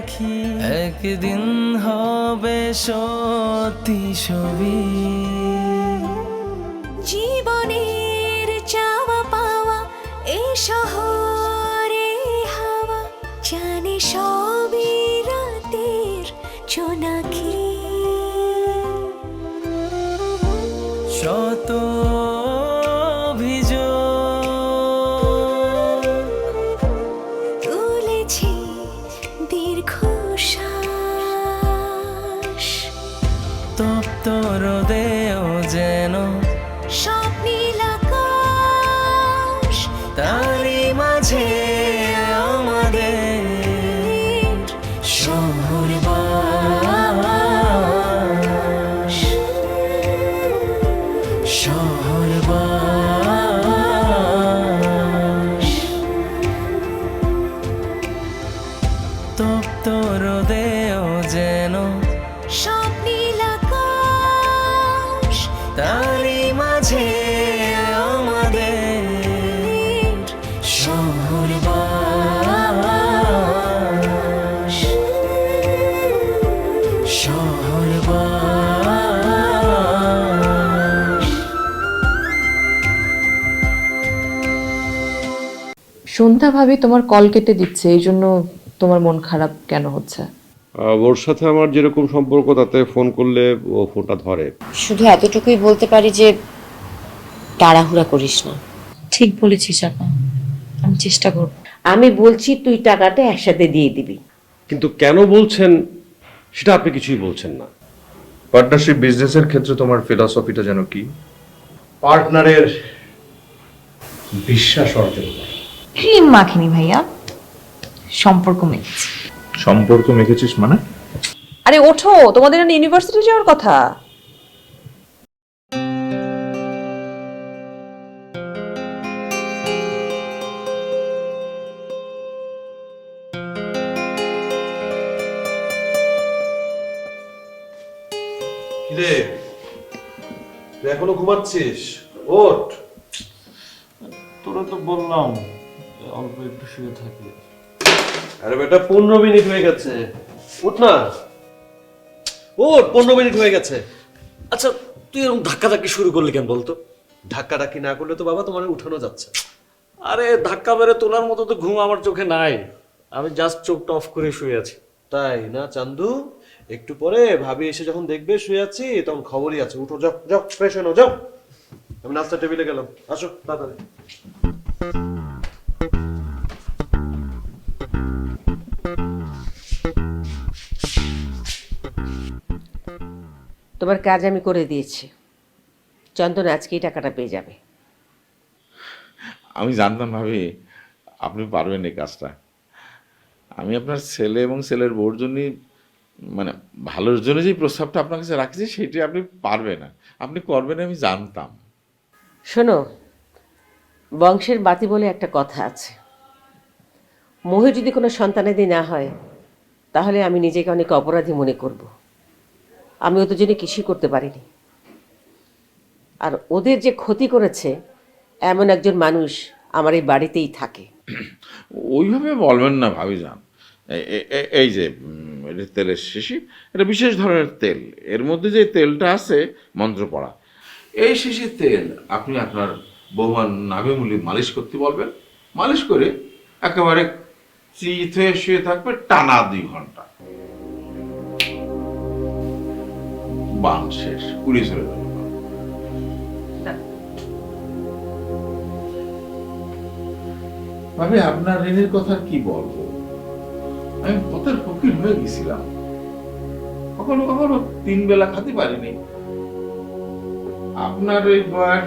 রাখি একদিন হবে সত্যি ছবি। সন্ধ্যা ভাবি তোমার কল কেটে দিচ্ছে এই জন্য তোমার মন খারাপ কেন হচ্ছে? ওর সাথে আমার যেরকম সম্পর্ক তাতে ফোন করলে ও ফোনটা ধরে। শুধু এতটুকুই বলতে পারি যে তাড়াহুড়া করিস না। ঠিক বলেছিস আপা। আমি চেষ্টা করব। আমি বলছি তুই টাকাটা একসাথে দিয়ে দিবি। কিন্তু কেন বলছেন সেটা আপনি কিছুই বলছেন না। পার্টনারশিপ বিজনেসের ক্ষেত্রে তোমার ফিলসফিটা যেন কি? পার্টনারের বিশ্বাস অর্জন করা। ক্রিম মাখিনি ভাইয়া। সম্পর্ক মেখেছি। সম্পর্ক মেখেছিস মানে? আরে ওঠো তোমাদের ইউনিভার্সিটি যাওয়ার কথা? কিরে? তুই এখনও ঘুমাচ্ছিস? ওঠ। তোরা তো বললাম অল্প একটু শুয়ে থাকি। আরে বেটা, পনেরো মিনিট হয়ে গেছে। উঠ না। পনেরো মিনিট হয়ে গেছে। আচ্ছা তুই এরকম ধাক্কা ধাক্কি শুরু করলি কেন বলতো? ধাক্কা ধাক্কি না করলে তো বাবা তোমার উঠানো যাচ্ছে আরে, ধাক্কা তোলার মতো তো ঘুম আমার চোখে নাই। আমি জাস্ট চোখটা অফ করে শুয়ে আছি। তাই না, চান্দু? একটু পরে ভাবি এসে যখন দেখবে শুয়ে আছি, তখন খবরই আছে। উঠো, যাও যাও ফ্রেশ হয়ে যাও। আমি নাস্তা টেবিলে গেলাম। আসো, তাড়াতাড়ি। তোমার কাজ আমি করে দিয়েছি। চন্দন আজকেই টাকাটা পেয়ে যাবে। আমি জানতাম ভাবি আপনি পারবেন এই কাজটা। আমি আপনার ছেলে এবং ছেলের বউর জন্যই মানে ভালোর জন্য যে প্রস্তাবটা আপনার কাছে রাখছি সেটি আপনি পারবেন না। আপনি করবেন আমি জানতাম। শোনো বংশের বাতি বলে একটা কথা আছে। মোহে যদি কোনো সন্তানাদি না হয় তাহলে আমি নিজেকে অনেক অপরাধী মনে করব। আমি ওদের জন্য কিছুই করতে পারিনি। আর ওদের যে ক্ষতি করেছে, এমন একজন মানুষ আমার এই বাড়িতেই থাকে। ওইভাবে বলবেন না ভাবি যান এই যে তেলের শিশি, এটা বিশেষ ধরনের তেল। এর মধ্যে যে তেলটা আছে, মন্ত্র পড়া। এই শিশির তেল আপনি আপনার বৌমার নাভি মুলি মালিশ করতে বলবেন। মালিশ করে একেবারে চিত হয়ে শুয়ে থাকবে টানা দুই ঘণ্টা। বান শেষ উড়ে চলে যাবে ভাবি আপনার ঋণের কথা কি বলব? আমি পথের ফকির হয়ে গেছিলাম। কখনো কখনো তিন বেলা খাতে পারিনি। আপনার এই বয়ার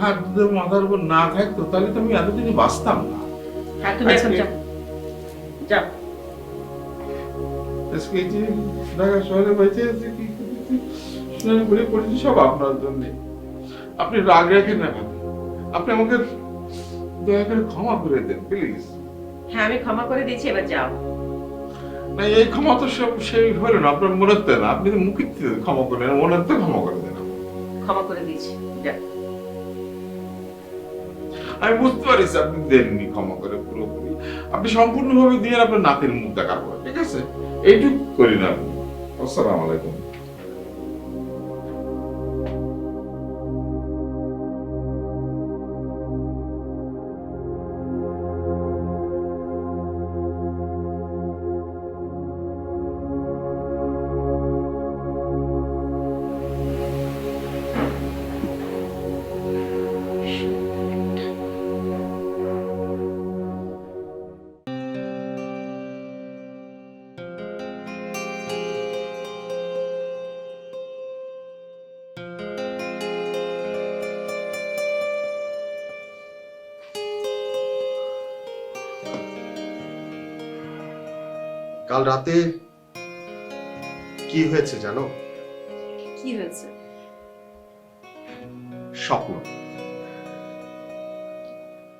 হাত দুধের মাথার উপর না থাকতো তাহলে তো আমি এতদিনই বাঁচতাম না। আজকে- আজকে যে ঢাকা শহরে বেঁচে আছি কি স্নান করে করেছি সব আপনার জন্য। আপনি রাগ রাখেন না ভাবি আপনি আমাকে দয়া করে ক্ষমা করে দেন প্লিজ। হ্যাঁ আমি ক্ষমা করে দিয়েছি এবার যাও। না এই ক্ষমা তো সব সেই হলো না আপনার মনে হতে না আপনি মুখে ক্ষমা করেন মনে হতে ক্ষমা করে দেন। ক্ষমা করে দিয়েছি আমি বুঝতে পারিস আপনি দেননি ক্ষমা করে পুরোপুরি। আপনি সম্পূর্ণভাবে দিয়ে আপনার নাতির মুখ পর ঠিক আছে? এইটুকু করি না আপনি আসসালামু আলাইকুম। কাল রাতে কি হয়েছে জানো? কি হয়েছে? স্বপ্ন।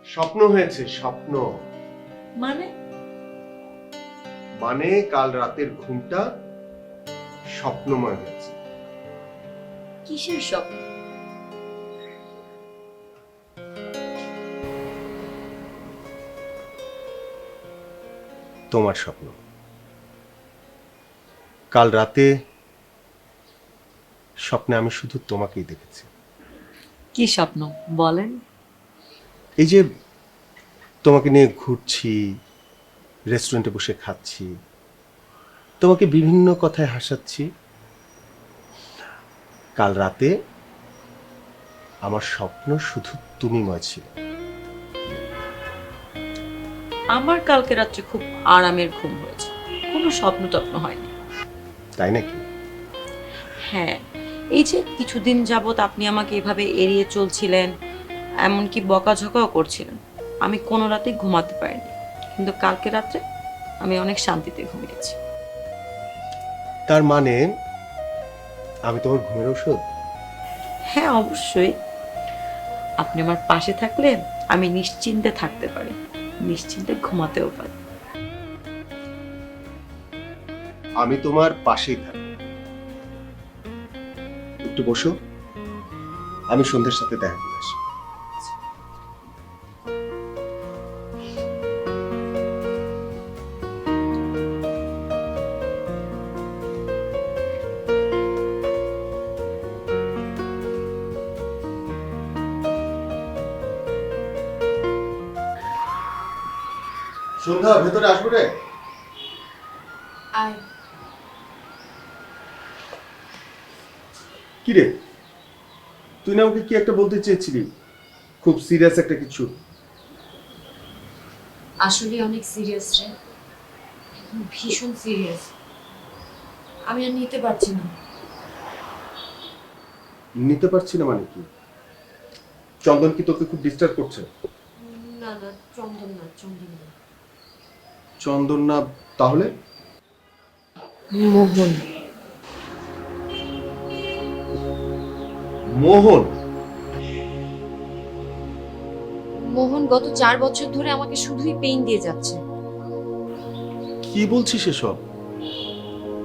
স্বপ্ন হয়েছে স্বপ্ন। মানে? মানে কাল রাতের ঘুমটা স্বপ্নময় হয়েছে। কিসের স্বপ্ন? তোমার স্বপ্ন। কাল রাতে স্বপ্নে আমি শুধু তোমাকেই দেখেছি। কি স্বপ্ন? বলেন। এই যে তোমাকে নিয়ে ঘুরছি রেস্টুরেন্টে বসে খাচ্ছি তোমাকে বিভিন্ন কথায় হাসাচ্ছি কাল রাতে আমার স্বপ্ন শুধু তুমিময় ছিল। আমার কালকে রাত্রে খুব আরামের ঘুম হয়েছে। কোনো স্বপ্ন টপ্ন হয়নি। তাই নাকি? হ্যাঁ এই যে কিছুদিন যাবত আপনি আমাকে এভাবে এড়িয়ে চলছিলেন এমনকি বকাঝকাও করছিলেন আমি কোনো রাতে ঘুমাতে পারিনি। কিন্তু কালকে রাত্রে আমি অনেক শান্তিতে ঘুমিয়েছি তার মানে আমি তোমার ঘুমের ওষুধ হ্যাঁ অবশ্যই। আপনি আমার পাশে থাকলে আমি নিশ্চিন্তে থাকতে পারি নিশ্চিন্তে ঘুমাতেও পারি। আমি তোমার পাশেই থাকব। একটু বসো। আমি সন্ধ্যের সাথে দেখা করে আসি। সন্ধ্যা, ভেতরে আসব রে? কি রে তুই না আমাকে কি একটা বলতে চেয়েছিলি? খুব সিরিয়াস একটা কিছু। আসলে অনেক সিরিয়াস রে। ভীষণ সিরিয়াস আমি আর নিতে পারছি না। নিতে পারছি না মানে কি? চন্দন কি তোকে খুব ডিস্টার্ব করছে? না না চন্দন না চন্দন না। চন্দন না তাহলে? মোহন। মোহন? মোহন গত চার বছর ধরে আমাকে শুধুই পেইন দিয়ে যাচ্ছে। কি বলছিস এসব?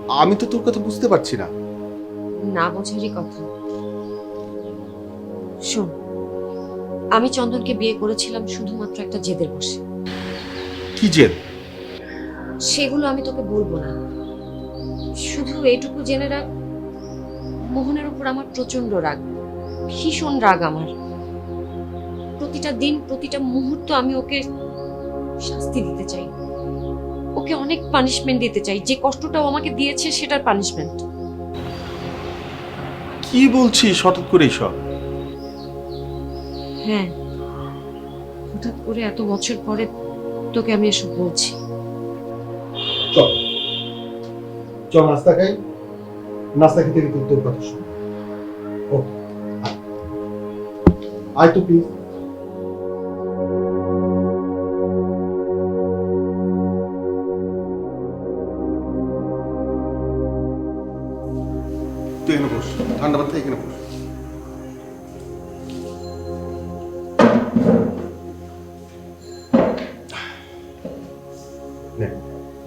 আমি তো তোর কথা বুঝতে পারছি না। না বোঝারই কথা। শোন আমি চন্দনকে বিয়ে করেছিলাম শুধুমাত্র একটা জেদের বসে। কি জেদ? সেগুলো আমি তোকে বলব না। শুধু এইটুকু জেনে রাখ মোহনের উপর আমার প্রচণ্ড রাগ। ভীষণ রাগ আমার। প্রতিটা দিন প্রতিটা মুহূর্ত আমি ওকে শাস্তি দিতে চাই। ওকে অনেক পানিশমেন্ট দিতে চাই। যে কষ্টটাও আমাকে দিয়েছে সেটার পানিশমেন্ট কি বলছিস হঠাৎ করে সব হ্যাঁ হঠাৎ করে এত বছর পরে তোকে আমি এসব বলছি। চল। চল নাস্তা খাই। নাস্তা খেতে খেতে তোর কথা শুন। ও আয়। আয় তো প্লিজ তুই এখানে বস ঠান্ডা পাত্রে এখানে বস।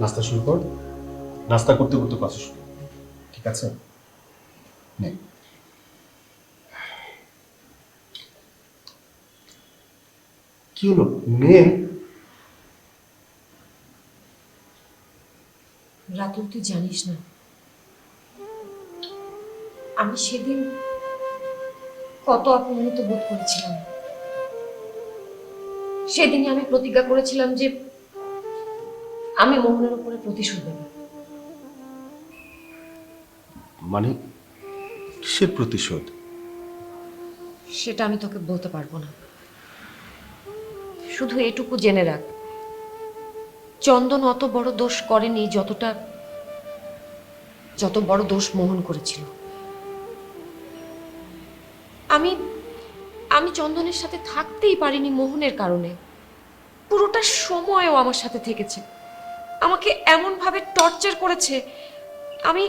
নাস্তা শুরু কর। নাস্তা করতে করতে কথা ঠিক আছে? নে। কি হলো নে রাতুল তুই জানিস না। আমি সেদিন কত অপমানিত বোধ করেছিলাম। সেদিনই আমি প্রতিজ্ঞা করেছিলাম যে আমি মোহনের উপরে প্রতিশোধ নেব। মানে কিসের প্রতিশোধ? সেটা আমি তোকে বলতে পারব না। শুধু এটুকু জেনে রাখ। চন্দন অত বড় দোষ করেনি যতটা, যত বড় দোষ মোহন করেছিল। আমি আমি চন্দনের সাথে থাকতেই পারিনি মোহনের কারণে। পুরোটা সময়ও আমার সাথে থেকেছে। আমাকে এমনভাবে টর্চার করেছে, আমি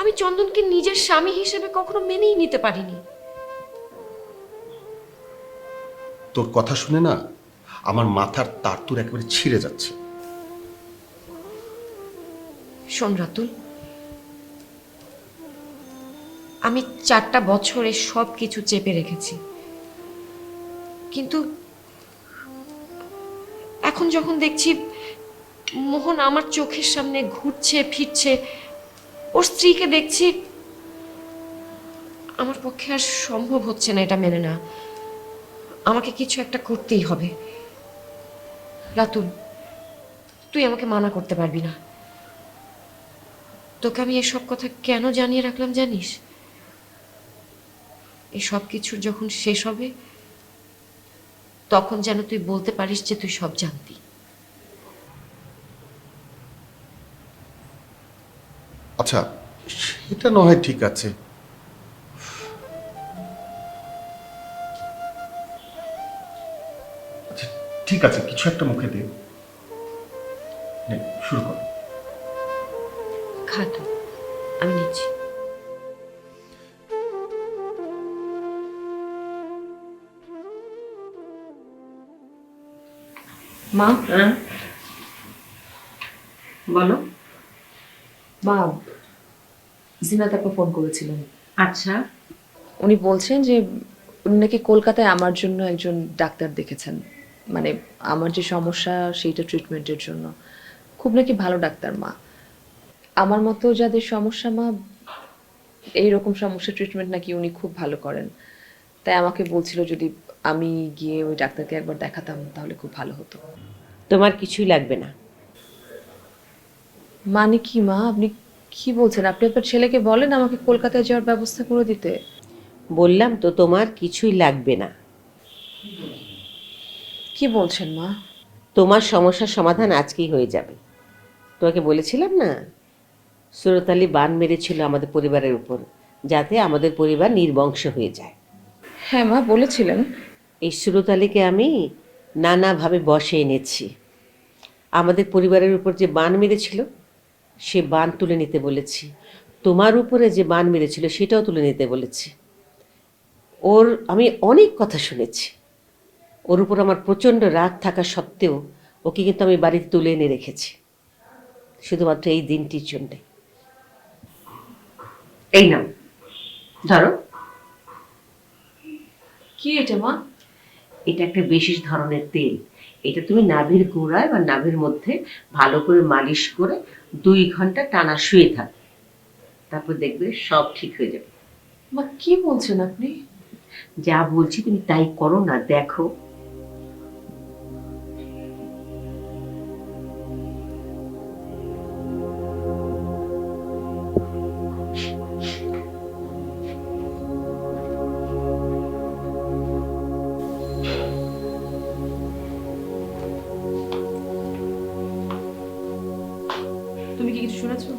আমি চন্দনকে নিজের স্বামী হিসেবে কখনো মেনেই নিতে পারিনি। তোর কথা শুনে না আমার মাথার তারতুর একেবারে ছিঁড়ে যাচ্ছে। শোন রাতুল, আমি চারটা বছরে সব কিছু চেপে রেখেছি। কিন্তু এখন যখন দেখছি মোহন আমার চোখের সামনে ঘুরছে, ফিরছে, ওর স্ত্রীকে দেখছি, আমার পক্ষে আর সম্ভব হচ্ছে না এটা মেনে না আমাকে কিছু একটা করতেই হবে। রাতুল, তুই আমাকে মানা করতে পারবি না। তোকে আমি এসব কথা কেন জানিয়ে রাখলাম জানিস? এই সব কিছুর যখন শেষ হবে, তখন যেন তুই বলতে পারিস যে তুই সব জানতি। আচ্ছা সেটা নয় ঠিক আছে। ঠিক আছে কিছু একটা মুখে দে। নে, শুরু কর। খা তুই আমি নিচ্ছি। মা? হ্যাঁ? বলো। মা জিনাত আপা ফোন করেছিলেন। আচ্ছা। উনি বলছেন যে উনি নাকি কলকাতায় আমার জন্য একজন ডাক্তার দেখেছেন। মানে আমার যে সমস্যা সেইটা ট্রিটমেন্টের জন্য। খুব নাকি ভালো ডাক্তার মা। আমার মতো যাদের সমস্যা মা এইরকম সমস্যা ট্রিটমেন্ট নাকি উনি খুব ভালো করেন। তাই আমাকে বলছিল যদি আমি গিয়ে ওই ডাক্তারকে একবার দেখাতাম তাহলে খুব ভালো হতো। তোমার কিছুই লাগবে না। মানে কি মা? আপনি কি বলছেন? আপনি আপনার ছেলেকে বলেন আমাকে কলকাতায় যাওয়ার ব্যবস্থা করে দিতে। বললাম তো তোমার কিছুই লাগবে না। কি বলছেন মা? তোমার সমস্যার সমাধান আজকেই হয়ে যাবে। তোমাকে বলেছিলাম না? সুরত আলী বান মেরেছিল আমাদের পরিবারের উপর যাতে আমাদের পরিবার নির্বংশ হয়ে যায়। হ্যাঁ মা বলেছিলেন। এই সুরত আলীকে আমি নানাভাবে বসে এনেছি। আমাদের পরিবারের উপর যে বান মেরেছিল সে বান তুলে নিতে বলেছি। তোমার উপরে যে বান মেরেছিল সেটাও তুলে নিতে বলেছি। ওর আমি অনেক কথা শুনেছি। ওর উপর আমার প্রচণ্ড রাগ থাকা সত্ত্বেও ওকে কিন্তু আমি বাড়িতে তুলে এনে রেখেছি। শুধুমাত্র এই দিনটির জন্যে। এই নাও। ধরো। কি এটা মা? এটা একটা বিশেষ ধরনের তেল। এটা তুমি নাভির গোড়ায় বা নাভির মধ্যে ভালো করে মালিশ করে দুই ঘণ্টা টানা শুয়ে থাকবে তারপর দেখবে সব ঠিক হয়ে যাবে। মা কি বলছেন আপনি? যা বলছি তুমি তাই করো না দেখো। শুনেছো?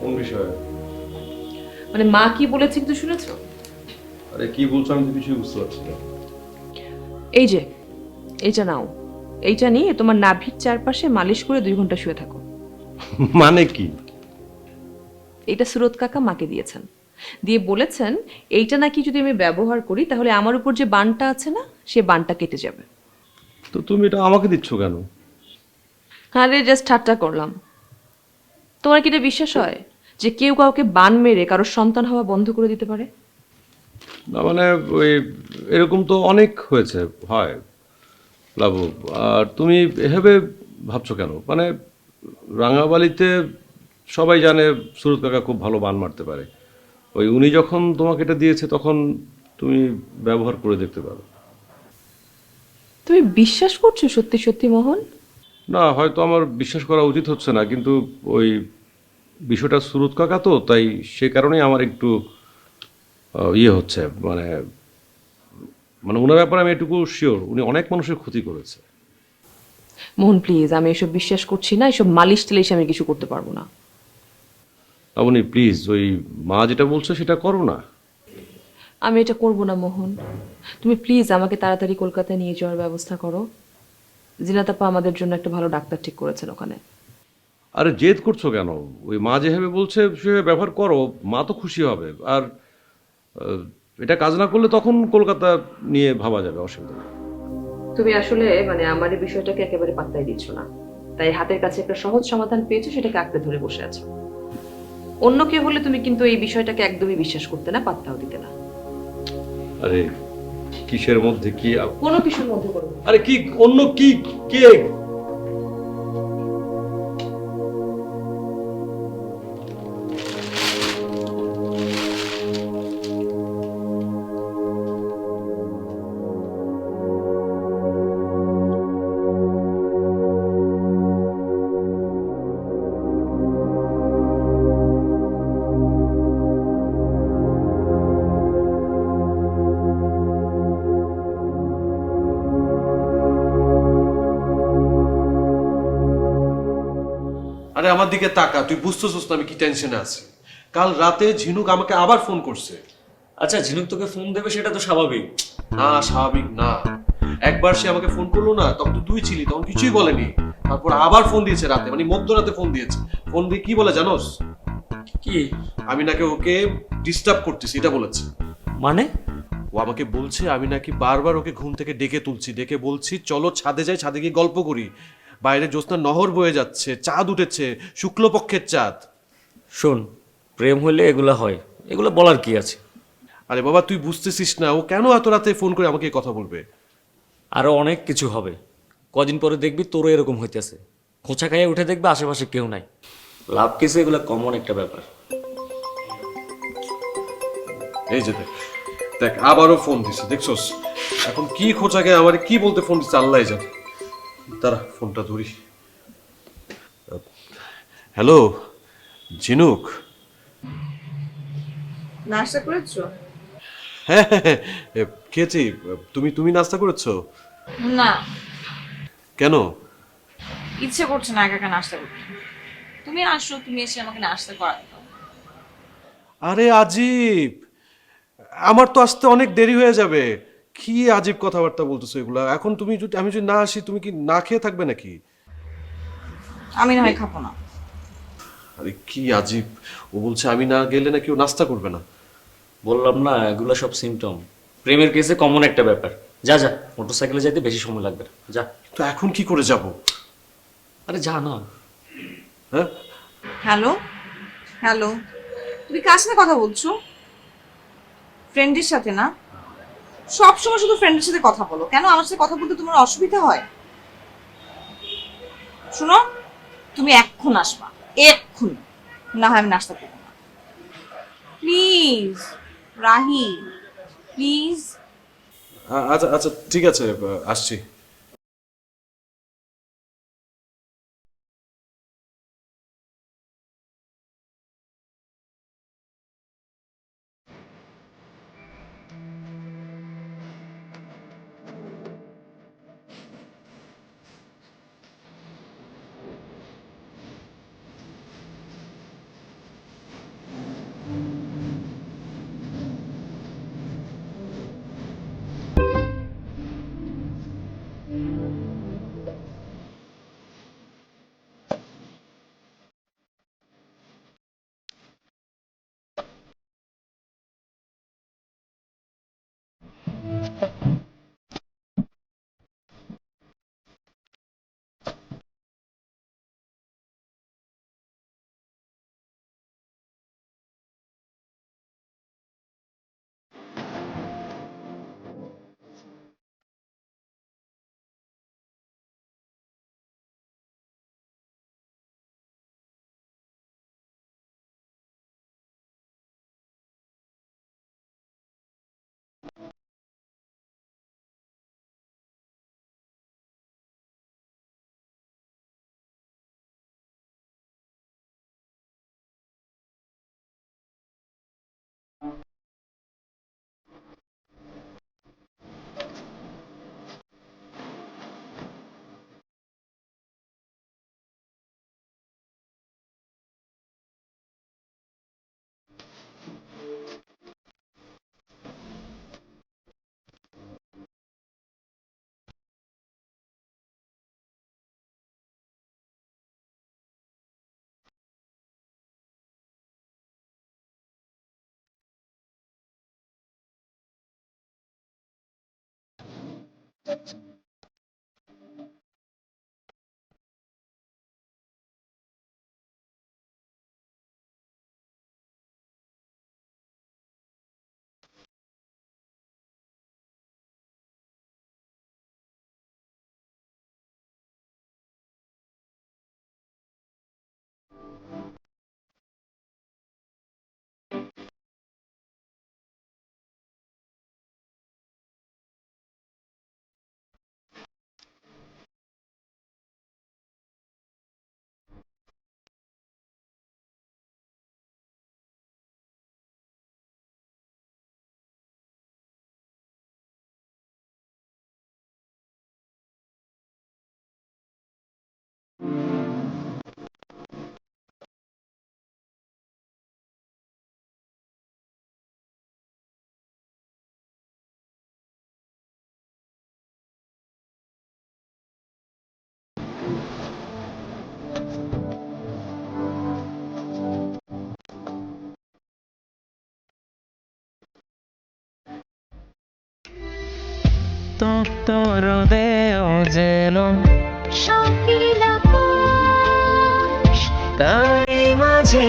কোন বিষয়ে? মানে মা কি বলেছে শুনেছো? আরে কি বলছো আমি তো কিছুই বুঝতে পারছি না। এই যে এইটা নাও। এইটা নিয়ে তোমার নাভির চারপাশে মালিশ করে দুই ঘণ্টা শুয়ে থাকো। মানে কি? এটা সুরত কাকা মাকে দিয়েছেন। দিয়ে বলেছেন এইটা নাকি যদি আমি ব্যবহার করি তাহলে আমার উপর যে বানটা আছে না সে বানটা কেটে যাবে। তো তুমি এটা আমাকে দিচ্ছ কেন? আরে জাস্ট ঠাট্টা করলাম। তোমার কি এটা বিশ্বাস হয় যে কেউ কাউকে বান মেরে কারোর সন্তান হওয়া বন্ধ করে দিতে পারে? না মানে ওই এরকম তো অনেক হয়েছে হয় লাভু আর তুমি এভাবে ভাবছ কেন? মানে রাঙাবালিতে সবাই জানে সুরত কাকা খুব ভালো বান মারতে পারে। ওই উনি যখন তোমাকে এটা দিয়েছে তখন তুমি ব্যবহার করে দেখতে পারো। তুমি বিশ্বাস করছ সত্যি সত্যি মোহন? না হয়তো আমার বিশ্বাস করা উচিত হচ্ছে না কিন্তু ওই বিষয়টা সুরত কাকা তো তাই সে কারণেই আমার একটু ইয়ে হচ্ছে মানে মানে ওনার ব্যাপারে আমি এটুকু শিওর উনি অনেক মানুষের ক্ষতি করেছে। মোহন প্লিজ আমি এসব বিশ্বাস করছি না এসব মালিশ টালিশ আমি কিছু করতে পারব না। আপনি প্লিজ ওই মা যেটা বলছে সেটা করো না। আমি এটা করব না মোহন। তুমি প্লিজ আমাকে তাড়াতাড়ি কলকাতায় নিয়ে যাওয়ার ব্যবস্থা করো। জিনাতাপা আমাদের জন্য একটা ভালো ডাক্তার ঠিক করেছেন ওখানে। আরে জেদ করছ কেন? ওই মা যেভাবে বলছে সেভাবে ব্যবহার করো মা তো খুশি হবে। আর এটা কাজ না করলে তখন কলকাতা নিয়ে ভাবা যাবে অসুবিধা নেই। তুমি আসলে মানে আমার এই বিষয়টাকে একেবারে পাত্তাই দিচ্ছ না। তাই হাতের কাছে একটা সহজ সমাধান পেয়েছ সেটাকে আঁকড়ে ধরে বসে আছো। অন্য কেউ হলে তুমি কিন্তু এই বিষয়টাকে একদমই বিশ্বাস করতে না পাত্তাও দিতে না। আরে কিসের মধ্যে কি কোনো কিছুর মধ্যে করব না। আরে কি অন্য কি কে আমার দিকে তাকা তুই বুঝতেছিস না আমি কি টেনশনে আছি। কাল রাতে ঝিনুক আমাকে আবার ফোন করছে। আচ্ছা ঝিনুক তোকে ফোন দেবে সেটা তো স্বাভাবিক। না স্বাভাবিক না। একবার সে আমাকে ফোন করল না তখন তো তুই ছিলি তখন কিছুই বলেনি। তারপর আবার ফোন দিয়েছে রাতে মানে মধ্যরাতে ফোন দিয়েছে। ফোন দিয়ে কি বলে জানোস? কি? আমি নাকি ওকে ডিস্টার্ব করতেছি এটা বলেছে। মানে? ও আমাকে বলছে আমি নাকি বারবার ওকে ঘুম থেকে ডেকে তুলছি ডেকে বলছি চলো ছাদে যাই ছাদে গিয়ে গল্প করি। বাইরে জ্যোৎস্না নহর বয়ে যাচ্ছে চাঁদ উঠেছে শুক্লপক্ষের চাঁদ। শোন প্রেম হলে এগুলা হয় এগুলো বলার কি আছে? আরে বাবা তুই বুঝতেছিস না ও কেন এত রাতে ফোন করে আমাকে এই কথা বলবে? আরও অনেক কিছু হবে। কদিন পরে দেখবি তোরও এরকম হইতেছে। খোঁচা খাইয়ে উঠে দেখবে আশেপাশে কেউ নাই। লাভ কিছু এগুলো কমন একটা ব্যাপার। এই যে দেখ দেখ আবারও ফোন দিছে দেখছস? এখন কি খোঁচা খোঁচাকে আমার কি বলতে ফোন দিচ্ছে আল্লাহ জানে। তারা ফোনটা ধরি হ্যালো ঝিনুক। নাস্তা করেছ? হ্যাঁ হ্যাঁ, হ্যাঁ, খেয়েছি। তুমি তুমি নাস্তা করেছ? না। কেন? ইচ্ছে করছে না একা একা নাস্তা করতে। তুমি আসো তুমি এসে আমাকে নাস্তা করাতে দাও। আরে আজিব! আমার তো আসতে অনেক দেরি হয়ে যাবে। কি আজীব কথাবার্তা বলতেছো এগুলা? এখন তুমি যদি আমি যদি না আসি তুমি কি না খেয়ে থাকবে নাকি? আমি না হয় খাব না। আরে কি আজীব। ও বলছে আমি না গেলে নাকি ও নাস্তা করবে না? বললাম না এগুলো সব সিমটম প্রেমের কেসে কমন একটা ব্যাপার। যা যা মোটরসাইকেলে যাইতে বেশি সময় লাগবে না। যা। তো এখন কি করে যাব? আরে যা না। হ্যাঁ? হ্যালো? হ্যালো? তুমি কার সাথে কথা বলছো? ফ্রেন্ডের সাথে না? সব সময় শুধু ফ্রেন্ডের সাথে কথা বলো। কেন? আমার সাথে কথা বলতে তোমার অসুবিধা হয়? শুনো, তুমি এক্ষুন আসবা। এক্ষুন। না হয় আমি নাস্তা করব না। প্লিজ রাহি প্লিজ আচ্ছা আচ্ছা ঠিক আছে, আসছি। তোর দেও যেন স্বপ্নীল তারই মাঝে